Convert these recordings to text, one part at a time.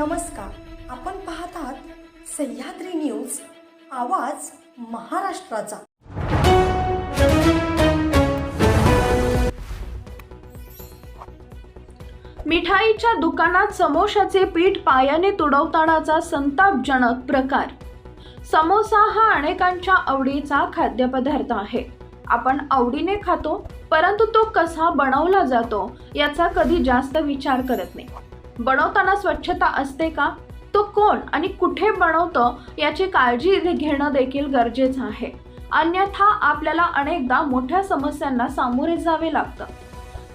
नमस्कार. आपण पाहत आहात सह्याद्री न्यूज आवाज महाराष्ट्राचा. मिठाईच्या दुकानात समोशाचे पीठ पायाने तुडवतानाचा संतापजनक प्रकार. समोसा हा अनेकांच्या आवडीचा खाद्यपदार्थ आहे. आपण आवडीने खातो परंतु तो कसा बनवला जातो याचा कधी जास्त विचार करत नाही. बनवताना स्वच्छता असते का? तो कोण आणि कुठे बनवतं याची काळजी घेणं देखील गरजेचं आहे. अन्यथा आपल्याला अनेकदा मोठ्या समस्यांना सामोरे जावे लागतं.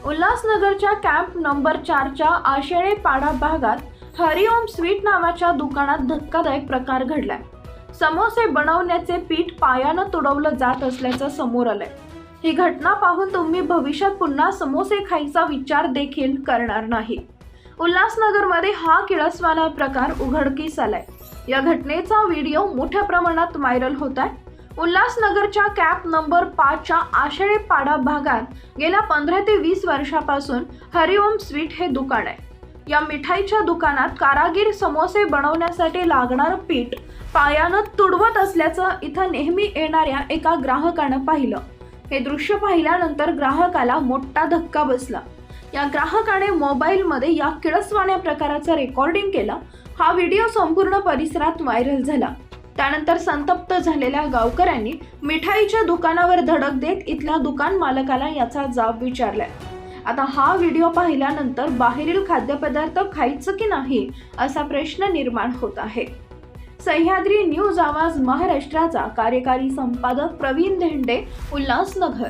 उल्हासनगरच्या कॅम्प नंबर चारच्या आशेळे पाडा भागात हरिओम स्वीट नावाच्या दुकानात धक्कादायक प्रकार घडलाय. समोसे बनवण्याचे पीठ पायानं तुडवलं जात असल्याचं समोर आलंय. ही घटना पाहून तुम्ही भविष्यात पुन्हा समोसे खायचा विचार देखील करणार नाही. उल्हासनगरमध्ये हा किळसवाला प्रकार उघडकीस आलाय. या घटनेचा व्हिडिओ मोठ्या प्रमाणात व्हायरल होत आहे. उल्हासनगरच्या कॅप नंबर पाचच्या आषाढी पाडा भागात गेल्या पंधरा ते वीस वर्षापासून हरिओम स्वीट हे दुकान आहे. या मिठाईच्या दुकानात कारागीर समोसे बनवण्यासाठी लागणारं पीठ पायानं तुडवत असल्याचं इथं नेहमी येणाऱ्या एका ग्राहकानं पाहिलं. हे दृश्य पाहिल्यानंतर ग्राहकाला मोठा धक्का बसला. या ग्राहकाने मोबाईलमध्ये या किळसवाण्या प्रकाराचं रेकॉर्डिंग केला. हा व्हिडिओ संपूर्ण परिसरात व्हायरल झाला. त्यानंतर संतप्त झालेल्या गावकऱ्यांनी मिठाईच्या दुकानावर धडक देत इथल्या दुकान मालकाला याचा जाब विचारलाय. आता हा व्हिडिओ पाहिल्यानंतर बाहेरील खाद्यपदार्थ खायचं की नाही असा प्रश्न निर्माण होत आहे. सह्याद्री न्यूज आवाज महाराष्ट्राचा कार्यकारी संपादक प्रवीण धेंडे उल्हासनगर.